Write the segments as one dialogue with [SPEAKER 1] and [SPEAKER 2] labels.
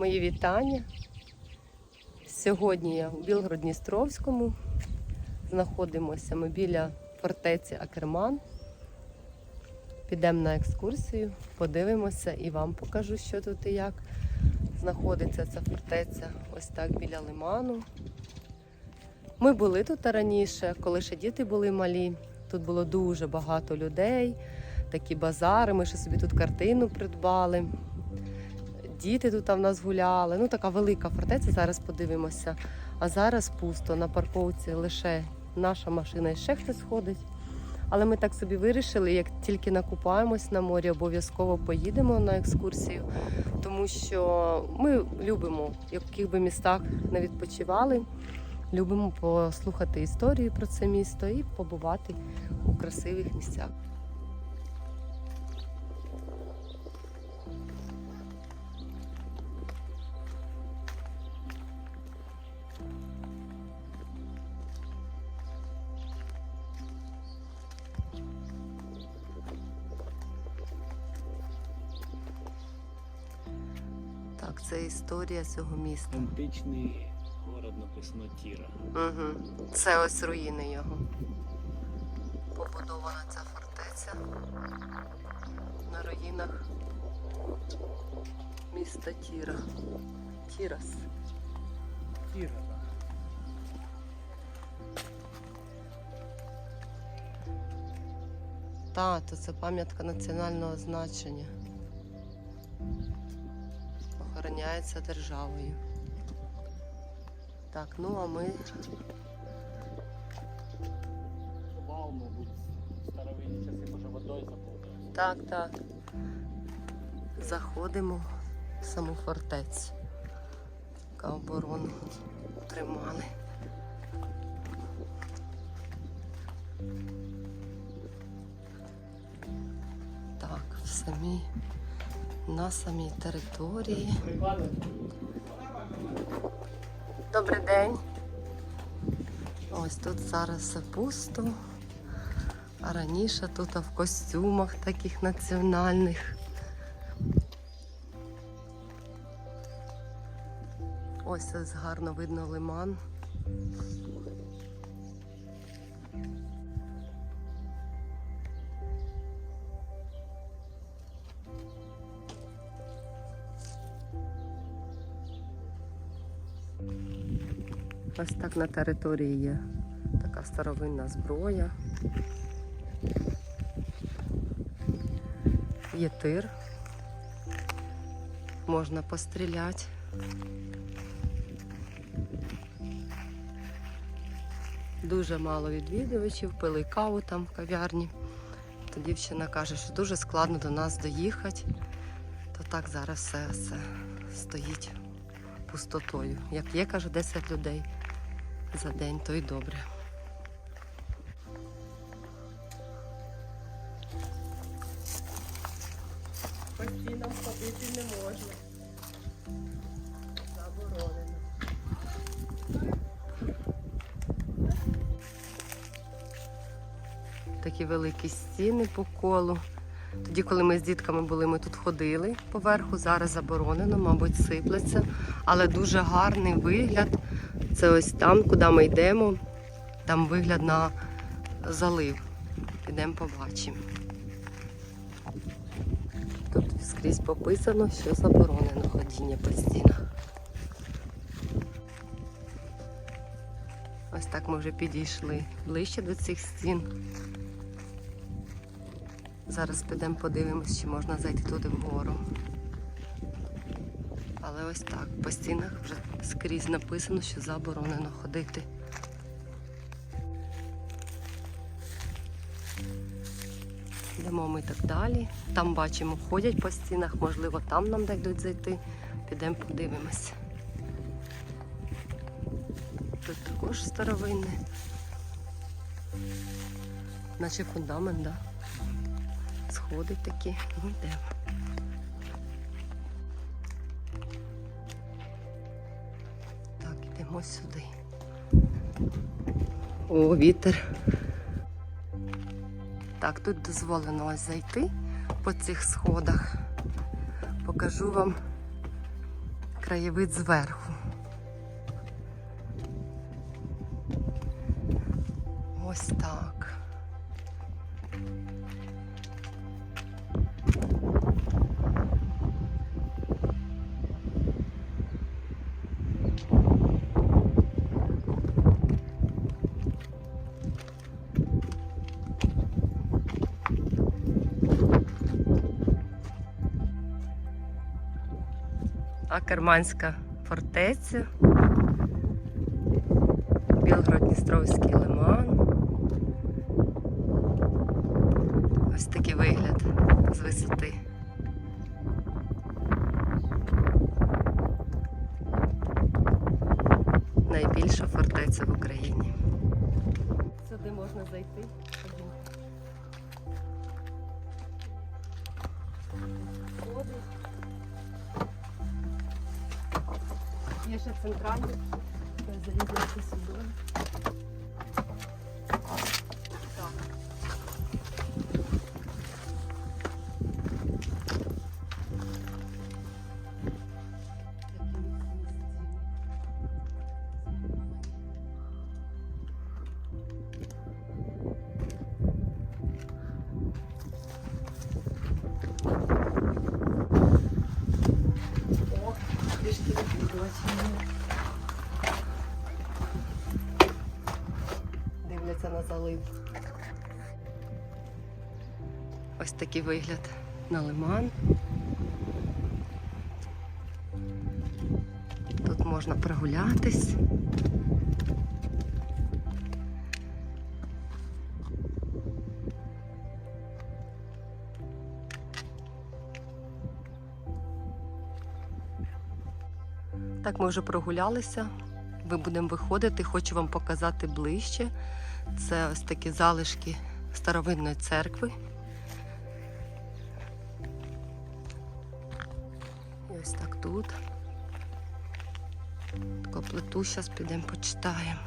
[SPEAKER 1] Мої вітання. Сьогодні я у Білгород-Дністровському. Знаходимося ми біля фортеці Акерман. Підемо на екскурсію, подивимося і вам покажу, що тут і як. Знаходиться ця фортеця ось так біля лиману. Ми були тут раніше, коли ще діти були малі. Тут було дуже багато людей, такі базари. Ми ще собі тут картину придбали. Діти тут в нас гуляли. Ну, така велика фортеця. Зараз подивимося. А зараз пусто на парковці лише наша машина і ще хтось ходить. Але ми так собі вирішили, як тільки накупаємось на морі, обов'язково поїдемо на екскурсію, тому що ми любимо, в яких би містах не відпочивали. Любимо послухати історію про це місто і побувати у красивих місцях. Так, це історія цього міста.
[SPEAKER 2] Античний город написано Тіра.
[SPEAKER 1] Угу. Це ось руїни його. Побудована ця фортеця на руїнах міста Тіра. Тірас.
[SPEAKER 2] Тіра.
[SPEAKER 1] Та, то це пам'ятка національного значення. Охороняється державою. Так, ну а ми
[SPEAKER 2] Вал, мабуть, старовинні часи може водою заповнювався.
[SPEAKER 1] Так, так. Заходимо в саму фортецю. Яка оборону тримали. Так, в самій, на самій території. Добрий день. Ось тут зараз все пусто. А раніше тут в костюмах таких національних. Ось ось гарно видно лиман. Ось так на території є така старовинна зброя. Є тир. Можна постріляти. Дуже мало відвідувачів, пили каву там в кав'ярні. То дівчина каже, що дуже складно до нас доїхати. То так зараз все, все стоїть пустотою. Як є, каже, 10 людей за день, то й добре. По стінам ходити не можна. Заборонено. Такі великі стіни по колу. Тоді, коли ми з дітками були, ми тут ходили поверху. Зараз заборонено, мабуть, сиплеться. Але дуже гарний вигляд. Це ось там, куди ми йдемо. Там вигляд на залив. Підемо побачимо. Тут скрізь пописано, що заборонено ходіння по стінах. Ось так ми вже підійшли ближче до цих стін. Зараз підемо подивимось, чи можна зайти туди вгору. Ось так, по стінах вже скрізь написано, що заборонено ходити. Йдемо ми так далі. Там бачимо, ходять по стінах, можливо, там нам дадуть зайти. Підемо подивимося. Тут також старовинне. Наче фундамент? Да? Сходи такі. Ну йдемо. Так, сюди. О, вітер. Так, тут дозволено ось зайти по цих сходах. Покажу вам краєвид зверху. Ось так. Акерманська фортеця, Білгород-Дністровський лиман. Ось такий вигляд з висоти. Найбільша фортеця в Україні. Сюди можна зайти. Ще центральний. Залізти сюди. Дивляться на залив. Ось такий вигляд на лиман. Тут можна прогулятись. Так, ми вже прогулялися. Ми будемо виходити. Хочу вам показати ближче. Це ось такі залишки старовинної церкви. І ось так тут. Таку плиту зараз підемо почитаємо.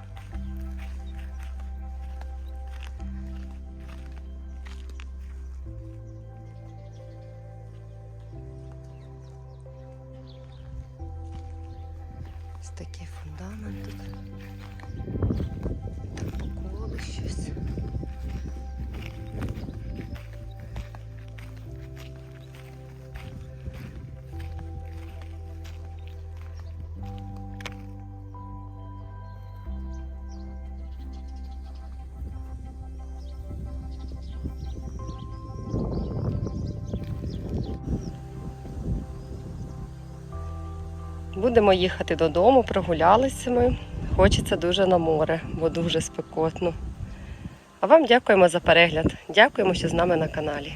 [SPEAKER 1] Ось такий фундамент тут. Щось. Будемо їхати додому, прогулялися ми. Хочеться дуже на море, бо дуже спекотно. А вам дякуємо за перегляд. Дякуємо, що з нами на каналі.